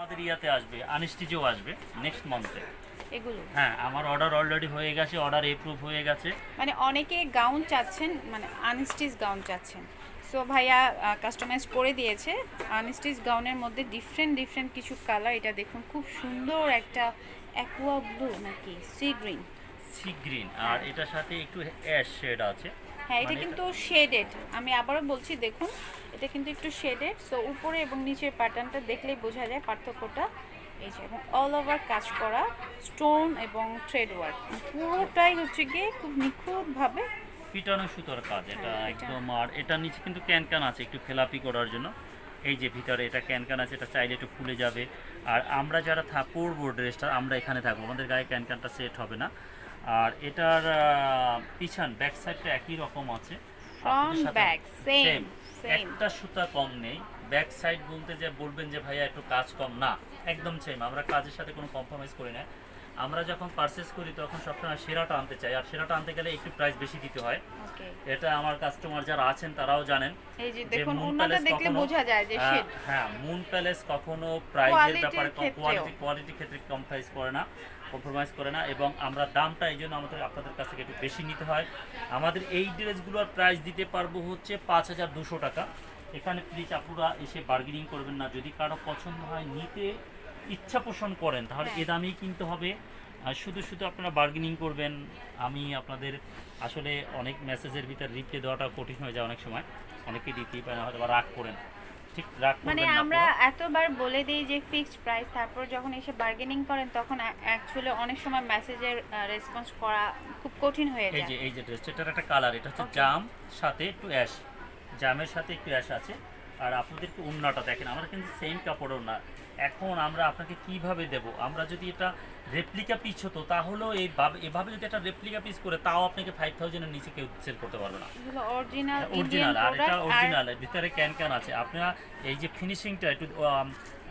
আমাদের ইয়াতে আসবে আনিস্টিজেও আসবে নেক্সট মান্থে এগুলো? হ্যাঁ আমার অর্ডার অলরেডি হয়ে গেছে অর্ডার এপ্রুভ হয়ে গেছে। মানে অনেকে গাউন চাচ্ছেন মানে আনস্টিচ গাউন চাচ্ছেন। সো ভাইয়া কাস্টমাইজ করে দিয়েছে। আনস্টিচ গাউনের মধ্যে ডিফারেন্ট ডিফারেন্ট কিছু কালার এটা দেখুন খুব সুন্দর একটা অ্যাকোয়া ব্লু নাকি সি গ্রিন সি গ্রিন আর এটার সাথে একটু অ্যাশ শেড আছে। হ্যাঁ এটা মানে কিন্তু শেডেড। আমি আবারও বলছি দেখুন এটা কিন্তু একটু শেডেড। সো উপরে এবং নিচের প্যাটার্নটা দেখলেই বোঝা যায় পার্থক্যটা। এই যে এবং অল ওভার কাজ করা স্টোন এবং থ্রেড ওয়ার্ক পুরোটাই হচ্ছে গিয়ে খুব নিখুঁতভাবে পিটানো সুতোর কাজ এটা হ্যাঁ, একদম আর এটা নিচে কিন্তু ক্যান ক্যান আছে একটু ফেলাপি করার জন্য। এই যে ভিতরে এটা ক্যান ক্যান আছে এটা চাইলে একটু খুলে যাবে। আর আমরা যারা থাক পরবো ড্রেসটা আমরা এখানে থাকব। আমাদের গায়ে ক্যান ক্যানটা সেট হবে না। আর এটার পিছন ব্যাক সাইডটা একই রকম আছে। ফ্রন্ট ব্যাক সেম একটা সুতা কম নেই। ব্যাক সাইড বলতে যে বলবেন যে ভাইয়া একটু কাজ কম। না একদম সেম আমরা কাজের সাথে কোনো কম্প্রোমাইজ করি না। আমরা যখন পারচেস করি তখন সবসময় সেরাটা আনতে চাই। আর সেরাটা আনতে গেলে একটু প্রাইস বেশি দিতে হয়। এটা আমার কাস্টমার যারা আছেন তারাও জানেন এই যে মুন প্যালেস দেখলে বোঝা যায় যে হ্যাঁ মুন প্যালেস কখনো প্রাইজের ব্যাপারে ক্ষেত্রেও। কোয়ালিটি ক্ষেত্রে কম্প্রাইজ করে না। কম্প্রোমাইজ করে না এবং আমরা দামটা এই জন্য আমাদের আপনাদের কাছ থেকে একটু বেশি নিতে হয়। আমাদের এই ড্রেসগুলোর প্রাইস দিতে পারব হচ্ছে পাঁচ হাজার দুশো টাকা। এখানে প্লিজ আপুরা এসে বার্গেনিং করবেন না। যদি কারও পছন্দ হয় নিতে ইচ্ছা পোষণ করেন তাহলে এ হ্যাঁ। দামেই কিনতে হবে। আর শুধু শুধু আপনারা বার্গেনিং করবেন আমি আপনাদের আসলে অনেক মেসেজের ভিতর রিপ্লাই দেওয়াটা কঠিন হয়ে যায় অনেক সময়। অনেকে দিতেই পারে হয়তো বা রাগ করেন। ঠিক মানে আমরা এতবার বলে দিই যে ফিক্সড প্রাইস তারপর যখন এসে বার্গেনিং করেন তখন অ্যাকচুয়ালি অনেক সময় মেসেজের রেসপন্স করা খুব কঠিন হয়ে এই যায়। যে এই যে ড্রেসটা এটার একটা কালার এটা হচ্ছে. জাম সাথে একটু অ্যাশ জামের সাথে একটু অ্যাশ আছে। আর আপনাদেরকে উন্নাটা দেখেন আমরা কিন্তু সেম কাপড় উন্না এখন আমরা আপনাকে কীভাবে দেব? আমরা যদি এটা রেপ্লিকা পিস হতো তাহলেও এইভাবে এভাবে যদি একটা রেপ্লিকা পিস করে তাও আপনাকে ফাইভ থাউজেন্ডের নিচে কেউ সেল করতে পারবে না। অরিজিনাল অরিজিনাল আর এটা অরিজিনাল ভিতরে ক্যান ক্যান আছে। আপনারা এই যে ফিনিশিংটা একটু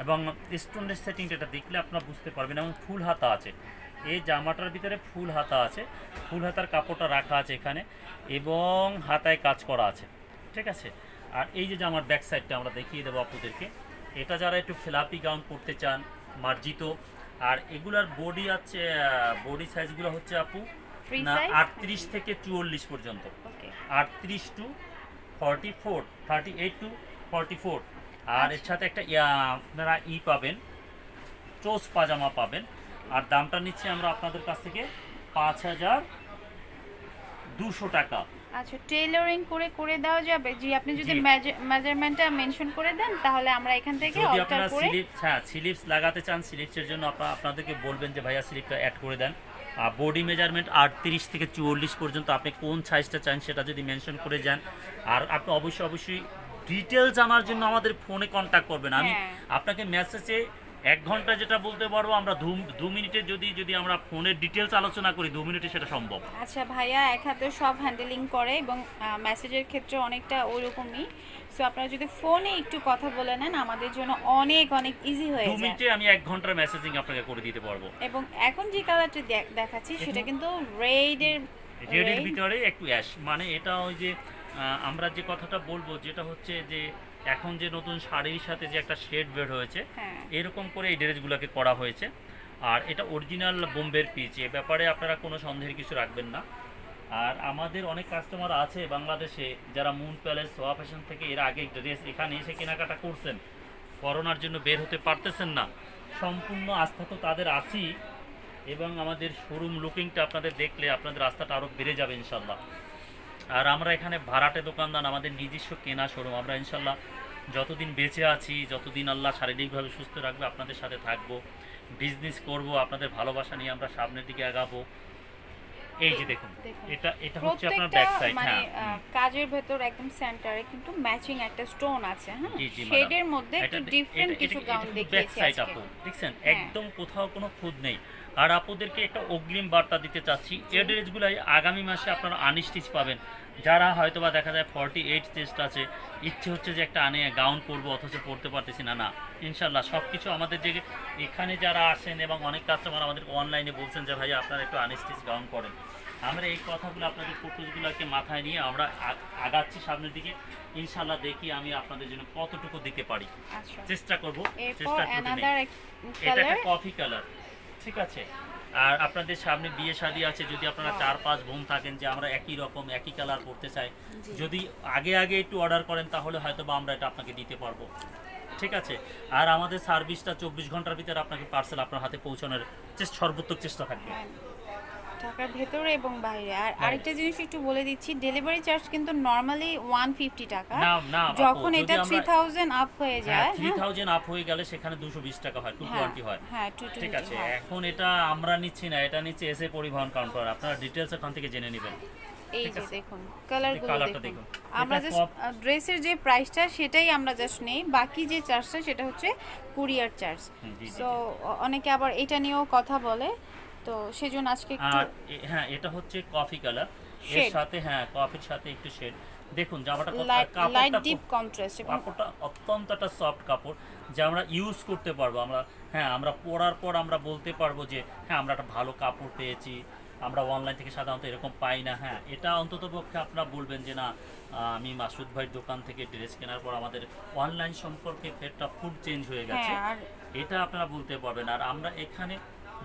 এবং স্টোনের সেটিংটা এটা দেখলে আপনারা বুঝতে পারবেন এবং ফুল হাতা আছে। এই জামাটার ভিতরে ফুল হাতা আছে। ফুল হাতার কাপড়টা রাখা আছে এখানে এবং হাতায় কাজ করা আছে। ঠিক আছে? আর এই যে জামার ব্যাক সাইডটা আমরা দেখিয়ে দেবো আপনাদেরকে এটা যারা একটু ফ্লাপি গাউন করতে চান মার্জিত আর এগুলার বডি আছে বডি সাইজগুলো হচ্ছে আপু না আটত্রিশ থেকে চুয়াল্লিশ পর্যন্ত। আটত্রিশ to forty four thirty eight to forty four আর এর সাথে একটা ইয়া- আপনারা ই পাবেন চোস পাজামা পাবেন। আর দামটা নিচ্ছি আমরা আপনাদের কাছ থেকে পাঁচ হাজার দুশো টাকা। আচ্ছা টেইলরিং করে করে দেওয়া যাবে? জি আপনি যদি মেজারমেন্টটা মেনশন করে দেন তাহলে আমরা এখান থেকে অল্টার আপনারা করে স্লিপস হ্যাঁ স্লিপস লাগাতে চান স্লিপসের জন্য আপনারা আপনাদেরকে বলবেন যে ভাইয়া স্লিপটা অ্যাড করে দেন। আর বডি মেজারমেন্ট আটত্রিশ থেকে চুয়াল্লিশ পর্যন্ত আপনি কোন সাইজটা চান সেটা যদি মেনশন করে যান। আর আপনি অবশ্যই অবশ্যই ডিটেল জানার জন্য আমাদের ফোনে কন্ট্যাক্ট করবেন। আমি হ্যাঁ। আপনাকে মেসেজে এক ঘণ্টা যেটা বলতে পারব আমরা দু দু মিনিটে যদি যদি আমরা ফোনের ডিটেলস আলোচনা করি দু মিনিটে সেটা সম্ভব। আচ্ছা ভাইয়া এক হাতে সব হ্যান্ডেলিং করে এবং মেসেজের ক্ষেত্রে অনেকটা ওইরকমই সো আপনারা যদি ফোনে একটু কথা বলে নেন আমাদের জন্য অনেক অনেক ইজি হয়ে দু যায়। মিনিটে আমি এক ঘণ্টার মেসেজিং আপনাকে করে দিতে পারব। এবং এখন যে কালারটা দেখাচ্ছি সেটা কিন্তু রেডের রেডের ভিতরে একটু অ্যাশ মানে এটা ওই যে আমরা যে কথাটা বলব যেটা হচ্ছে যে এখন যে নতুন শাড়ির সাথে যে একটা শেড বের হয়েছে হ্যাঁ। এরকম করে এই ড্রেসগুলোকে করা হয়েছে। আর এটা অরিজিনাল বোম্বের পিচ এ ব্যাপারে আপনারা কোনো সন্দেহের কিছু রাখবেন না। আর আমাদের অনেক কাস্টমার আছে বাংলাদেশে যারা মুন প্যালেস সোয়া ফ্যাশন থেকে এর আগে ড্রেস এখানে এসে কেনাকাটা করছেন। করোনার জন্য বের হতে পারতেছেন না। সম্পূর্ণ আস্থা তো তাদের আছেই। এবং আমাদের শোরুম লুকিংটা আপনাদের দেখলে আপনাদের রাস্তাটা আরও বেড়ে যাবে ইনশাল্লাহ আর আমরা এখানে ভাড়াটে দোকানদার আমাদের নিজস্ব কেনা শোরুম। আমরা ইনশাল্লাহ যতদিন বেঁচে আছি যতদিন আল্লাহ শারীরিকভাবে সুস্থ রাখবে আপনাদের সাথে থাকব বিজনেস করব আপনাদের ভালোবাসা নিয়ে আমরা সামনের দিকে আগাবো এই যে দেখুন। এটা এটা হচ্ছে আপনার ব্যাক সাইড মানে হ্যাঁ। কাজের ভেতর একদম সেন্টারে কিন্তু ম্যাচিং একটা স্টোন আছে হ্যাঁ। শেডের মধ্যে একটু ডিফারেন্ট কিছু গাউন দেখিয়েছি side আজকে। আপু দেখছেন। একদম কোথাও কোনো খুদ নেই। আর আপুদেরকে একটা অগ্রিম বার্তা দিতে চাচ্ছি। এই ড্রেসগুলাই আগামী মাসে আপনারা আনস্টিচ পাবেন। যারা হয়তো বা দেখা যায় ফর্টি এইট চেস্ট আছে ইচ্ছে হচ্ছে যে একটা আনে গাউন পরবো অথচ পড়তে পারতেছি না। না ইনশাল্লাহ সব কিছু আমাদের যে এখানে যারা আসেন এবং অনেক কাস্টমার আমাদের অনলাইনে বলছেন যে ভাই আপনারা একটু আনস্টিচ গাউন করেন আমরা এই কথাগুলো আপনাদের ফটোগুলোকে মাথায় নিয়ে আমরা আগাচ্ছি সামনের দিকে। ইনশাল্লাহ দেখি আমি আপনাদের জন্য কতটুকু দিতে পারি। আচ্ছা। চেষ্টা করব চেষ্টা নেই। এটা একটা কফি কালার ঠিক আছে। আর আপনাদের সামনে বিয়ে শাদী আছে যদি আপনারা চার পাঁচ বোন থাকেন যে আমরা একই রকম একই কালার করতে চাই যদি আগে আগে একটু অর্ডার করেন তাহলে হয়তো বা আমরা এটা আপনাকে দিতে পারব। ঠিক আছে? আর আমাদের সার্ভিসটা চব্বিশ ঘণ্টার ভিতরে আপনাকে পার্সেল আপনার হাতে পৌঁছানোর চেষ্টা সর্বোত্তম চেষ্টা থাকবে। হ্যাঁ, ঢাকার ভেতরে এবং বাইরে। আর আরেকটা জিনিস একটু বলে দিচ্ছি ডেলিভারি চার্জ কিন্তু নর্মালি ওয়ান ফিফটি টাকা। যখন এটা আমরা- থ্রি থাউজেন্ড আপ হয়ে যায় থ্রি থাউজেন্ড আপ হয়ে গেলে সেখানে দুশো বিশ টাকা হয় টু টোয়েন্টি হয় হ্যাঁ। টু ঠিক আছে এখন এটা আমরা নিচ্ছি না এটা নিচ্ছে এসে পরিবহন কাউন্টার আপনারা ডিটেলস ওখান থেকে জেনে নেবেন। এই যে দেখুন কালারগুলো দেখুন। আমরা জাস্ট ড্রেসের যে প্রাইসটা সেটাই আমরা জাস্ট নেই। বাকি যে চার্জটা সেটা হচ্ছে কুরিয়ার চার্জ সো অনেকে আবার এটা নিয়েও কথা বলে। তো সেজন্য আজকে আর হ্যাঁ এটা হচ্ছে কফি কালারের সাথে হ্যাঁ কফির সাথে একটু শেড দেখুন জামাটা কত- লাইট লাইট ডিপ কন্ট্রাস্ট কাপড়টা অত্যন্ত একটা সফট কাপড় যা আমরা ইউজ করতে পারব। আমরা হ্যাঁ আমরা পরার পর আমরা বলতে পারব যে হ্যাঁ আমরা একটা ভালো কাপড় পেয়েছি। আমরা অনলাইন থেকে সাধারণত এরকম পাই না। হ্যাঁ এটা অন্তত পক্ষে আপনারা বলবেন যে না আমি মাসুদ ভাইয়ের দোকান থেকে ড্রেস কেনার পর আমাদের অনলাইন সম্পর্কে ফেরটা ফুড চেঞ্জ হয়ে গেছে। হ্যাঁ এটা আপনারা বলতে পারবেন। আর আমরা এখানে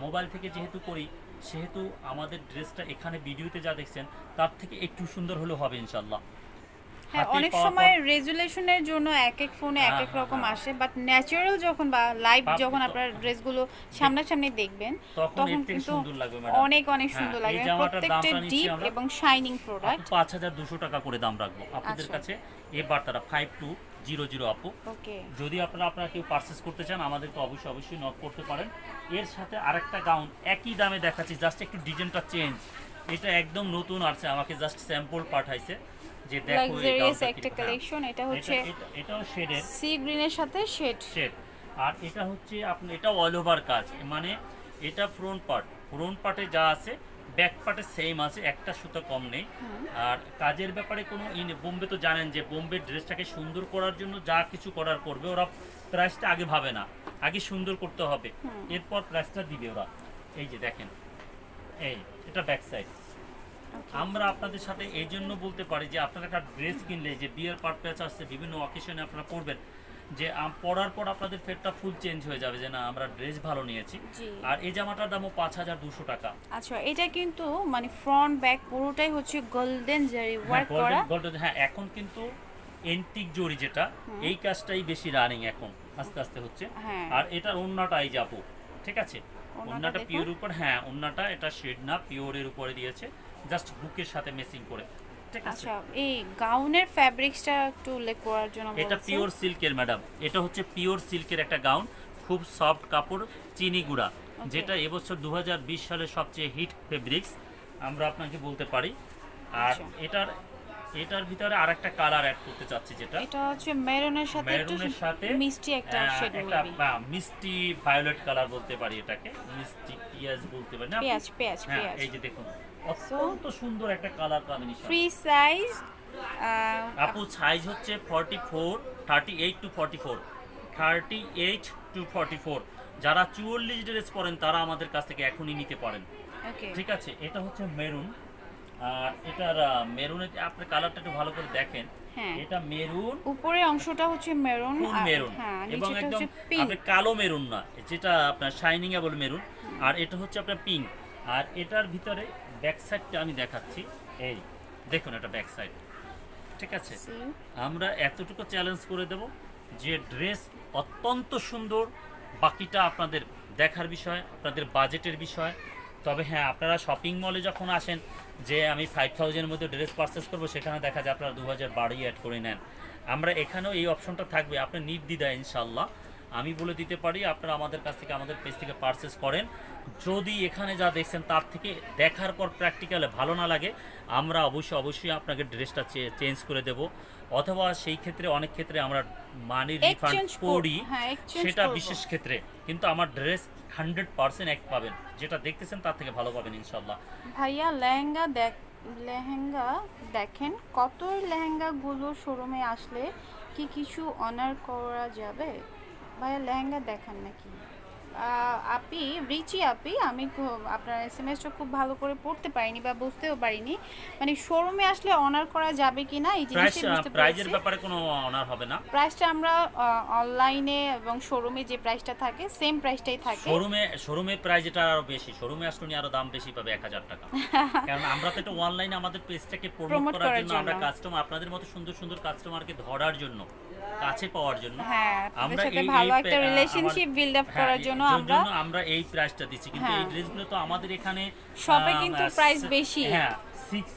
মোবাইল থেকে যেহেতু করি সেহেতু আমাদের ড্রেসটা এখানে ভিডিওতে যা দেখছেন তার থেকে একটু সুন্দর হলেও হবে ইনশাল্লাহ হ্যাঁ অনেক সময় রেজুলেশনের জন্য এক এক ফোনে এক হ্যাঁ, এক হ্যাঁ, রকম। আসে বাট ন্যাচারাল যখন বা লাইভ যখন আপনার ড্রেসগুলো সামনাসামনি দেখবেন তখন কিন্তু সুন্দর লাগবে অনেক অনেক সুন্দর লাগে। প্রত্যেকটা ডিপ এবং শাইনিং প্রোডাক্ট পাঁচ হাজার দুশো টাকা করে দাম রাখব। আপনাদের আচ্ছা। কাছে এই বার্তাটা ফাইভ টু জিরো জিরো আপু। যদি আপনারা আপনারা কেউ পারচেস করতে চান আমাদেরকে অবশ্যই অবশ্যই নক করতে পারেন। এর সাথে আরেকটা গাউন একই দামে দেখাচ্ছি জাস্ট একটু ডিজাইনটা চেঞ্জ এটা একদম নতুন আসছে আমাকে জাস্ট স্যাম্পল পাঠাইছে যে দেখো লাক্সারিয়াস গাউনটা একটা হ্যাঁ, কালেকশন এটা এটা- হচ্ছে এটা- এটাও শেডের সি গ্রিনের সাথে শেড শেড আর এটা হচ্ছে আপনি এটা অল ওভার কাজ মানে এটা ফ্রন্ট পার্ট ফ্রন্ট পার্টে যা আছে ব্যাক পার্টে সেম আছে একটা সুতো কম নেই। আর কাজের ব্যাপারে কোনো ইন বোম্বে তো জানেন যে বোম্বে ড্রেসটাকে সুন্দর করার জন্য যা কিছু করার করবে ওরা প্রাইসটা আগে ভাবে না। আগে সুন্দর করতে হবে। এরপর প্রাইসটা দিবে ওরা। এই যে দেখেন এই এটা ব্যাক সাইড আমরা আপনাদের সাথে এই জন্য বলতে পারি যে আপনারা একটা ড্রেস কিনলে যে বিয়ের পারপাস আসছে বিভিন্ন অকেশনে আপনারা পরবেন যে পরার পর আপনাদের ফেরটা ফুল চেঞ্জ হয়ে যাবে যে না আমরা ড্রেস ভালো নিয়েছি। আর এই জামাটার দামও পাঁচ হাজার দুশো টাকা। আচ্ছা এটা কিন্তু মানে ফ্রন্ট ব্যাক পুরোটাই হচ্ছে গোল্ডেন জারি ওয়ার্ক করা। গোল্ডেন হ্যাঁ এখন কিন্তু এন্টিক জরি যেটা এই কাজটাই বেশি রানিং এখন আস্তে আস্তে হচ্ছে। হ্যাঁ। আর এটা অন্যটাই যাব ঠিক আছে? দেখুন। পিওর উপর হ্যাঁ অন্যটা এটা শেড না পিওরের উপরে দিয়েছে। জাস্ট বুকের সাথে মেসিং করে। আচ্ছা এই গাউনের ফ্যাব্রিক্সটা একটু উল্লেখ করার জন্য এটা পিওর সিল্কের ম্যাডাম এটা হচ্ছে পিওর সিল্কের একটা গাউন খুব সফট কাপড় চিনি গুঁড়া যেটা এবছর দু হাজার বিশ সালের সবচেয়ে হিট ফেব্রিক্স আমরা আপনাকে বলতে পারি। আর আচ্ছা। এটার এটার ভিতরে আরেকটা কালার অ্যাড করতে চাচ্ছি যেটা। এটা হচ্ছে মেরুনের সাথে মেরুনের সাথে মিষ্টি একটা শেড মেবি মিষ্টি ভায়োলেট কালার বলতে পারি এটাকে। মিষ্টি পিঁয়াজ বলতে পারি না? পেঁয়াজ পেঁয়াজ হ্যাঁ পেঁয়াজ। এই যে দেখুন অত্যন্ত সুন্দর একটা কালার কম্বিনেশন ফ্রি সাইজ আপু সাইজ হচ্ছে forty four thirty eight to forty four thirty eight to forty four যারা চুয়াল্লিশ ড্রেস পরেন তারা আমাদের কাছ থেকে এখনই নিতে পারেন। ওকে ঠিক আছে এটা হচ্ছে মেরুন আর এটার মেরুনের আপনার কালারটা একটু ভালো করে দেখেন। হ্যাঁ। এটা মেরুন উপরের অংশটা হচ্ছে মেরুন মেরুন হ্যাঁ এবং একদম আপনি কালো মেরুন না যেটা আপনার শাইনিং এবল মেরুন আর এটা হচ্ছে আপনার পিঙ্ক আর এটার ভিতরে ব্যাক সাইডটা আমি দেখাচ্ছি। এই দেখুন এটা ব্যাক সাইড ঠিক আছে? আমরা এতটুকু চ্যালেঞ্জ করে দেব যে ড্রেস অত্যন্ত সুন্দর। বাকিটা আপনাদের দেখার বিষয় আপনাদের বাজেটের বিষয়। তবে হ্যাঁ আপনারা শপিং মলে যখন আসেন যে আমি ফাইভ থাউজেন্ডের মধ্যে ড্রেস পারচেস করব, সেখানে দেখা যায় আপনারা দু হাজার বারোই অ্যাড করে নেন। আমরা এখানেও এই অপশনটা থাকবে, আপনি নির্দ্বিধায় ইনশাল্লাহ আমি বলে দিতে পারি, আপনারা আমাদের কাছ থেকে আমাদের পেজ থেকে পারচেস করেন। যদি এখানে যা দেখছেন তার থেকে দেখার পর প্র্যাকটিক্যালে ভালো না লাগে, আমরা অবশ্যই অবশ্যই আপনাকে ড্রেসটা চেঞ্জ করে দেব। অথবা সেই ক্ষেত্রে অনেক ক্ষেত্রে আমরা মানি রিফান্ড করি হ্যাঁ সেটা বিশেষ ক্ষেত্রে। কিন্তু আমার ড্রেস হান্ড্রেড পার্সেন্ট এক পাবেন। যেটা দেখতেছেন তার থেকে ভালো পাবেন ইনশাল্লাহ ভাইয়া লেহেঙ্গা দেখ লেহেঙ্গা দেখেন কত লেহেঙ্গাগুলো শোরুমে আসলে কি কিছু অনার করা যাবে? ভাইয়া লেহেঙ্গা দেখান নাকি? আপি রিচি আপি আমি আপনার এস এম এসটা খুব ভালো করে পড়তে পারিনি বা বুঝতেও পারিনি। মানে শোরুমে আসলে অনার করা যাবে কি না এই জিনিসটা বুঝতে প্রাইজের ব্যাপারে কোনো অনার হবে না। প্রাইসটা আমরা অনলাইনে এবং শোরুমে যে প্রাইসটা থাকে সেম প্রাইসটাই থাকে। শোরুমে শোরুমে প্রাইস এটা আরও বেশি শোরুমে আসলে আরও দাম বেশি পাবে এক হাজার টাকা। কারণ আমরা তো এটা অনলাইনে আমাদের পেজটাকে প্রমোট করার জন্য আমরা। কাস্টমার আপনাদের মতো সুন্দর সুন্দর কাস্টমারকে ধরার জন্য কাছে পাওয়ার জন্য হ্যাঁ আমরা সাথে এই- ভালো একটা রিলেশনশিপ বিল্ড আপ করার জন্য আমরা আমরা এই প্রাইসটা দিচ্ছি কিন্তু এই হ্যাঁ। ড্রেসগুলো তো আমাদের এখানে শপে কিন্তু প্রাইস বেশি। হ্যাঁ সিক্স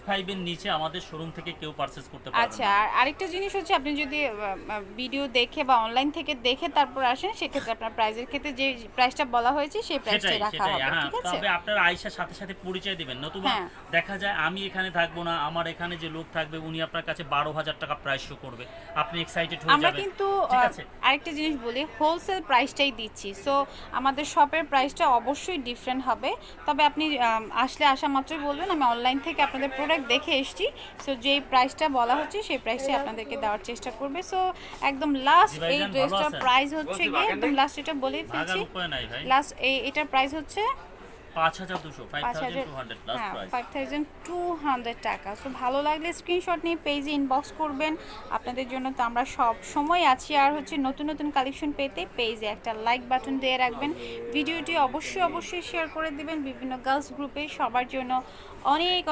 নিচে আমাদের শোরুম থেকে কেউ পারচেস করতে পারবে আচ্ছা আর আরেকটা জিনিস হচ্ছে আপনি যদি ভিডিও দেখে বা অনলাইন থেকে দেখে তারপর আসেন সেক্ষেত্রে আপনার প্রাইজের ক্ষেত্রে যে প্রাইসটা বলা হয়েছে সেই প্রাইসটাই সেটাই রাখা হবে হ্যাঁ ঠিক আছে তবে আপনার সাথে সাথে পরিচয় দিবেন নতুবা। দেখা যায় আমি এখানে থাকব না আমার এখানে যে লোক থাকবে উনি আপনার কাছে বারো হাজার টাকা প্রাইস শো করবে আপনি এক্সাইটেড হয়ে আমরা কিন্তু আরেকটা জিনিস বলি হোলসেল প্রাইসটাই দিচ্ছি। সো আমাদের শপের প্রাইসটা অবশ্যই ডিফারেন্ট হবে। তবে আপনি আসলে আসা মাত্রই বলবেন আমি অনলাইন থেকে আপনাদের প্রোডাক্ট দেখে এসেছি। সো যেই প্রাইসটা বলা হচ্ছে সেই প্রাইসটাই আপনাদেরকে দেওয়ার চেষ্টা করবে। সো একদম লাস্ট এই ড্রেসটার প্রাইস হচ্ছে গিয়ে একদম লাস্ট এটা বলেই ফেলছি। লাস্ট এই এটার প্রাইস হচ্ছে পাঁচ হাজার দুশো ফাইভ পাঁচ থাউজেন্ড হাজার টু হান্ড্রেড লাস্ট হ্যাঁ টাকা। সো ভালো লাগলে স্ক্রিনশট নিয়ে পেজে ইনবক্স করবেন। আপনাদের জন্য তো আমরা সব সময় আছি। আর হচ্ছে নতুন নতুন কালেকশন পেতে পেজে একটা লাইক বাটন দিয়ে রাখবেন। ভিডিওটি অবশ্যই অবশ্যই শেয়ার করে দিবেন। বিভিন্ন গার্লস গ্রুপে সবার জন্য অনেক